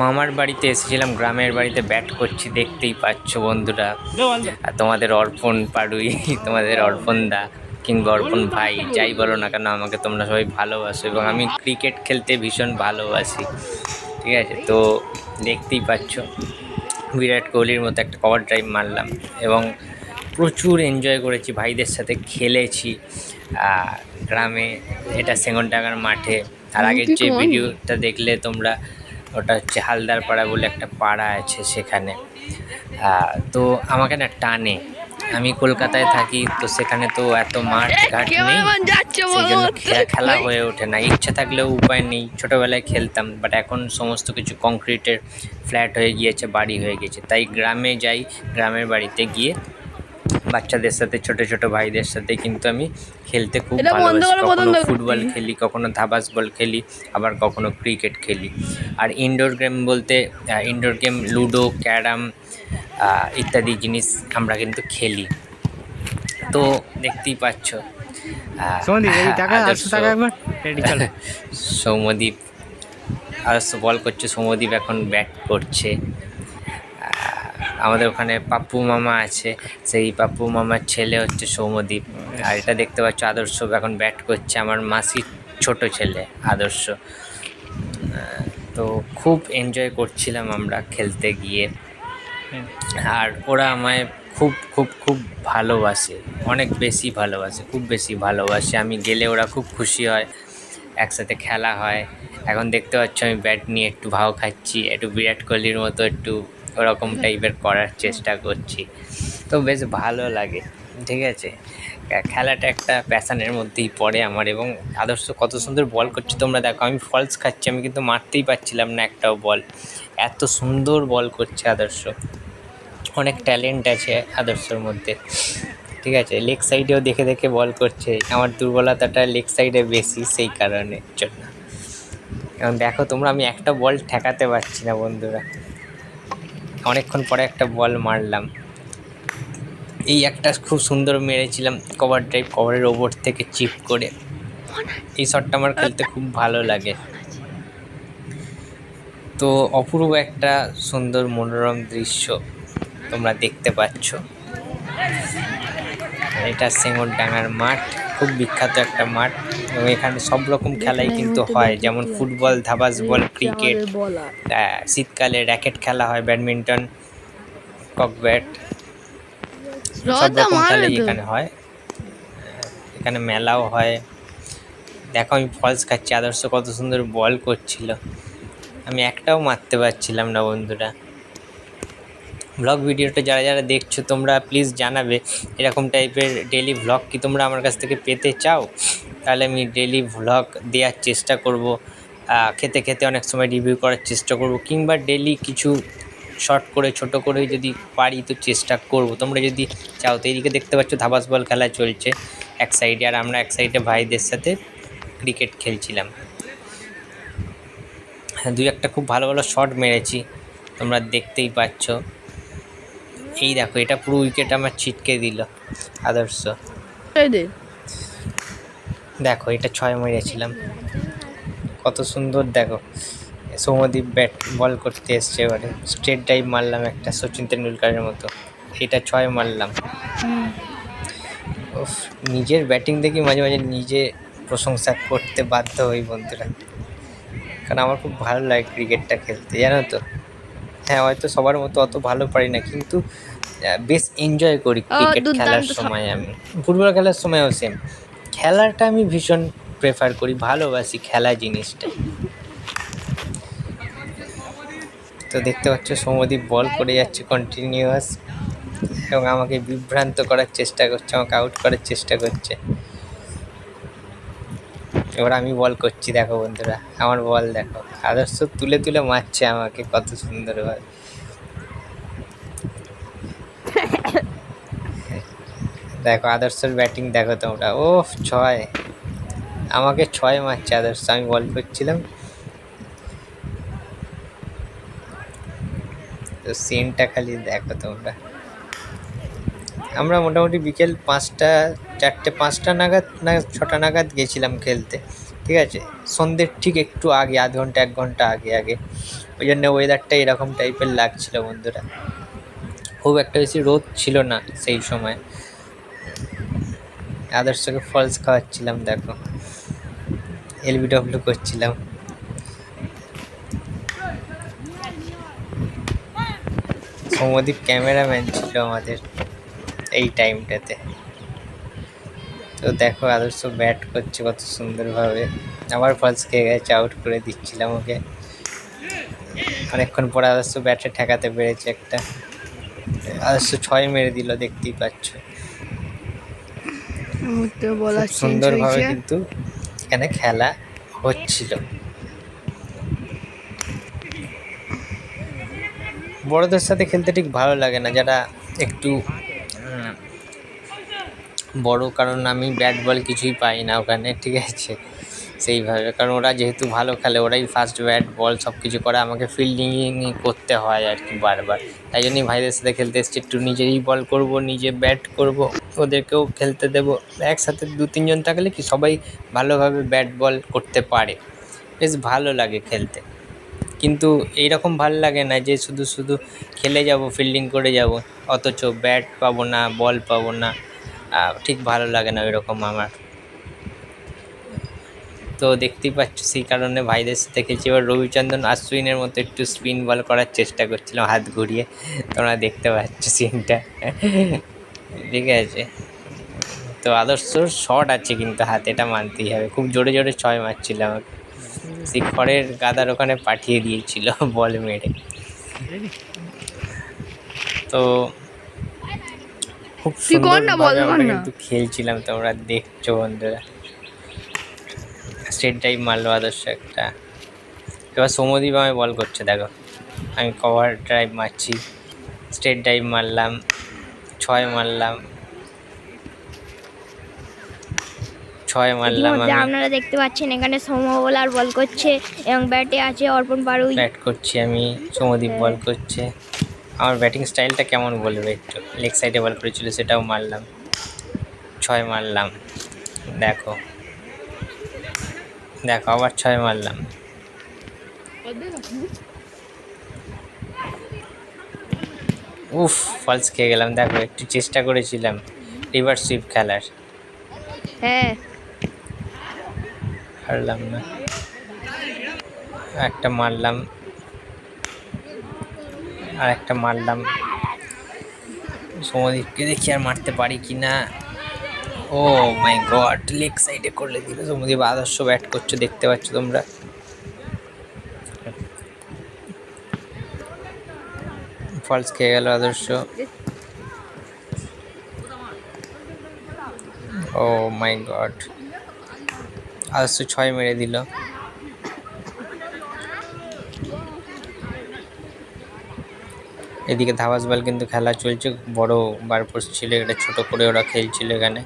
মামার বাড়িতে এসেছিলাম গ্রামের বাড়িতে ব্যাট করছি দেখতেই পাচ্ছ বন্ধুরা। আর তোমাদের অর্পণ পাড়ুই তোমাদের অর্পণ দা কিংবা অর্পণ ভাই যাই বলো না কেন আমাকে তোমরা সবাই ভালোবাসো এবং আমি ক্রিকেট খেলতে ভীষণ ভালোবাসি ঠিক আছে? তো দেখতেই পাচ্ছ বিরাট কোহলির মতো একটা কভার ড্রাইভ মারলাম এবং প্রচুর এনজয় করেছি ভাইদের সাথে খেলেছি গ্রামে এটা সেঙ্গনডাঙ্গার মাঠে। আর আগের যে ভিডিওটা দেখলে তোমরা ওটা হচ্ছে হালদার পাড়া বলে একটা পাড়া আছে সেখানে। তো আমাকে না টানে। আমি কলকাতায় থাকি তো সেখানে তো এত মাঠ ঘাট নেই। খেলা হয়ে ওঠে না। ইচ্ছা থাকলেও উপায় নেই। ছোটোবেলায় খেলতাম বাট এখন সমস্ত কিছু কংক্রিটের ফ্ল্যাট হয়ে গিয়েছে বাড়ি হয়ে গেছে তাই গ্রামে যাই গ্রামের বাড়িতে গিয়ে বাচ্চাদের সাথে ছোট ছোট ভাইদের সাথে কিন্তু আমি খেলতে খুব ভালোবাসি। কখনো ফুটবল খেলি কখনো ধাবাস বল খেলি আবার কখনো ক্রিকেট খেলি। আর ইনডোর গেম বলতে ইনডোর গেম লুডো ক্যারাম ইত্যাদি জিনিস আমরা কিন্তু খেলি। তো দেখতেই পাচ্ছ সৌম্যদীপ আদর্শ। বল করছে সৌম্যদীপ এখন ব্যাট করছে। আমাদের ওখানে পাপ্পু মামা আছে, সেই পাপ্পু মামার ছেলে হচ্ছে সৌম্যদীপ। আর এটা দেখতে পাচ্ছ আদর্শ, এখন ব্যাট করছে আমার মাসির ছোট ছেলে, আদর্শ। তো খুব এনজয় করছিলাম আমরা খেলতে গিয়ে। আর ওরা আমায় খুব খুব খুব ভালোবাসে, অনেক বেশি ভালোবাসে, খুব বেশি ভালোবাসে। আমি গেলে ওরা খুব খুশি হয়, একসাথে খেলা হয়। এখন দেখতে পাচ্ছ আমি ব্যাট নিয়ে একটু ভাও খাচ্ছি, একটু বিরাট কোহলির মতো একটু ওরকম টাইপের করার চেষ্টা করছি। তো বেশ ভালো লাগে, ঠিক আছে? খেলাটা একটা প্যাশানের মধ্যেই পড়ে আমার এবং আদর্শ কত সুন্দর বল করছে। তোমরা দেখো, আমি ফলস খাচ্ছি, আমি কিন্তু মারতেই পারছিলাম না একটাও বল এত সুন্দর বল করছে আদর্শ। অনেক ট্যালেন্ট আছে আদর্শর মধ্যে, ঠিক আছে? লেগ সাইডেও দেখে দেখে বল করছে। আমার দুর্বলতাটা লেগ সাইডে বেশি, সেই কারণে জন্য। এখন দেখো তোমরা, আমি একটা বল ঠেকাতে পারছি না বন্ধুরা। অনেকক্ষণ পরে একটা বল মারলাম। এই একটা খুব সুন্দর মেরেছিলাম কভার ড্রাইভ কভারের ওপর থেকে চিপ করে। এই শটটা আমার খেলতে খুব ভালো লাগে। তো অপূর্ব একটা সুন্দর মনোরম দৃশ্য তোমরা দেখতে পাচ্ছ। এটা ডাঙার মাঠ খুব বিখ্যাত একটা মাঠ এবং এখানে সব রকম খেলাই কিন্তু হয় যেমন ফুটবল ধাবাস বল ক্রিকেট শীতকালে র্যাকেট খেলা হয় ব্যাডমিন্টন কক ব্যাট সব রকম খেলাই এখানে হয়। এখানে মেলাও হয়। দেখো আমি ফলস খাচ্ছি আদর্শ কত সুন্দর বল করছিল। আমি একটাও মারতে পারছিলাম না বন্ধুরা। ব্লগ ভিডিওটা যারা যারা দেখছ, তোমরা প্লিজ জানাবে এরকম টাইপের ডেলি ভ্লগ কি তোমরা আমার কাছ থেকে পেতে চাও? তাহলে আমি ডেলি ভ্লগ দেওয়ার চেষ্টা করব। খেতে খেতে অনেক সময় রিভিউ করার চেষ্টা করব কিংবা ডেলি কিছু শর্ট করে, ছোট করে যদি পারি তো চেষ্টা করব। তোমরা যদি চাও, তো এইদিকে দেখতে পাচ্ছ ধাবাস বল খেলা চলছে এক সাইডে আর আমরা এক সাইডে ভাইদের সাথে ক্রিকেট খেলছিলাম। হ্যাঁ দুই একটা খুব ভালো ভালো শট মেরেছি, তোমরা দেখতেই পাচ্ছ। এই দেখো এটা পুরো উইকেট আমার ছিটকে দিল আদর্শ। দেখো এটা ছয় মেরেছিলাম। কত সুন্দর দেখো। সৌমদীপ ব্যাট বল করতে এসছে এবারে। স্ট্রেট ড্রাইভ মারলাম একটা সচিন তেন্ডুলকারের মতো। এটা ছয় মারলাম। নিজের ব্যাটিং দেখি মাঝে মাঝে নিজে প্রশংসা করতে বাধ্য হই বন্ধুরা। কারণ আমার খুব ভালো লাগে ক্রিকেটটা খেলতে জানো তো? হ্যাঁ হয়তো সবার মতো অত ভালো পারি না কিন্তু বেশ এনজয় করি ক্রিকেট খেলার সময় আমি। ফুটবল খেলার সময়ও সেম খেলাটা আমি ভীষণ প্রেফার করি ভালোবাসি খেলা জিনিসটা। তো দেখতে পাচ্ছ সৌমদীপ বল করে যাচ্ছে কন্টিনিউয়াস এবং আমাকে বিভ্রান্ত করার চেষ্টা করছে আমাকে আউট করার চেষ্টা করছে। এবার আমি বল করছি, দেখো বন্ধুরা। আমার বল দেখো। আদর্শ তুলে তুলে মারছে আমাকে, কত সুন্দরভাবে দেখো, আদর্শের ব্যাটিং দেখো তোমরা। ও ছয়। আমাকে ছয় মারছে আদর্শ, আমি বল করছিলাম। তো সিনটা খালি দেখো তোমরা। আমরা মোটামুটি বিকেল পাঁচটা চারটে, পাঁচটা নাগাদ না, ছটা নাগাদ গেছিলাম খেলতে, ঠিক আছে? সন্ধ্যের ঠিক একটু আগে, আধ ঘণ্টা, এক ঘণ্টা আগে আগে। ওই জন্য ওয়েদারটা এরকম টাইপের লাগছিল বন্ধুরা। খুব একটা বেশি রোদ ছিল না সেই সময়। আদর্শকে ফলস খাওয়াচ্ছিলাম, দেখো। এলবিডব্লিউ করছিলাম। সৌমদীপ ক্যামেরাম্যান ছিল আমাদের এই টাইমটাতে তো দেখো আদর্শ ব্যাট করছে কত সুন্দরভাবে। আবার ফলস খেয়ে গেছে আউট করে দিচ্ছিলাম ওকে। অনেকক্ষণ পরে আদর্শ ব্যাটে ঠেকাতে পেরেছে একটা। আদর্শ ছয় মেরে দিল দেখতেই পাচ্ছ। সুন্দরভাবে কিন্তু এখানে খেলা হচ্ছিল। বড়দের সাথে খেলতে ঠিক ভালো লাগে না যারা একটু বড়, কারণ আমি ব্যাট বল কিছুই পাই না ওখানে, ঠিক আছে? সেইভাবে, কারণ ওরা যেহেতু ভালো খেলে, ওরাই ফার্স্ট ব্যাট বল সব কিছু করে, আমাকে ফিল্ডিং করতে হয় আর কি বারবার। তাই জন্যই ভাইদের সাথে খেলতে এসেছি, একটু নিজেই বল করব, নিজে ব্যাট করব, ওদেরকেও খেলতে দেবো। একসাথে দু তিনজন থাকলে কি সবাই ভালোভাবে ব্যাট বল করতে পারে? বেশ ভালো লাগে খেলতে। কিন্তু এইরকম ভালো লাগে না যে শুধু শুধু খেলে যাব ফিল্ডিং করে যাব, অথচ ব্যাট পাবো না বল পাবো না। ঠিক ভালো লাগে না ওইরকম আমার। তো দেখতেই পাচ্ছ, সেই কারণে ভাইদের সাথে খেলছি। এবার রবিচন্দ্রন আশ্বিনের মতো একটু স্পিন বল করার চেষ্টা করছিলাম, হাত ঘুরিয়ে। তোমরা দেখতে পাচ্ছ সিনটা ঠিক আছে। তো আদর্শ শট আছে কিন্তু হাতে, এটা মানতেই হবে। খুব জোরে জোরে ছয় মারছিল আমাকে। সেই খড়ের গাদার ওখানে পাঠিয়ে দিয়েছিল বল মেরে। তো খুব বল কর আমরা কিন্তু খেলছিলাম তোমরা দেখছ বন্ধুরা। স্ট্রেট ড্রাইভ মারলো আদর্শ একটা। এবার সৌমদীপ আমায় বল করছে দেখো। আমি কভার ড্রাইভ মারছি। স্ট্রেট ড্রাইভ মারলাম ছয় মারলাম। ছয় মারলাম আপনারা দেখতে পাচ্ছেন এখানে সৌম্য বোলার বল করছে এবং ব্যাটে আছে অর্পণ পারুই ব্যাট করছি আমি সৌমদীপ বল করছে। আমার ব্যাটিং স্টাইলটা কেমন বলবে একটু? লেগ সাইডে বল করেছিল সেটাও মারলাম। ছয় মারলাম। দেখো। দেখো আবার ছয় মারলাম। উফ ফলস খেয়ে গেলাম। দেখো একটু চেষ্টা করেছিলাম রিভার্স সুইপ খেলার। হ্যাঁ। হারলাম না। একটা মারলাম। আর একটা মারলাম। সমদীপকে দেখি আর মারতে পারি কি না ও মাই গড, লেগ সাইডে করলে দিল সমদীপ আদর্শ ব্যাট করছ, দেখতে পাচ্ছ তোমরা। ফলস খেয়ে গেল আদর্শ। Oh my god. আদর্শ ছয় মেরে দিল। এদিকে ধাবাস বল কিন্তু খেলা চলছে। বড় বারপোস্ট ছিল এটা ছোট করে ওরা খেলছিল এখানে।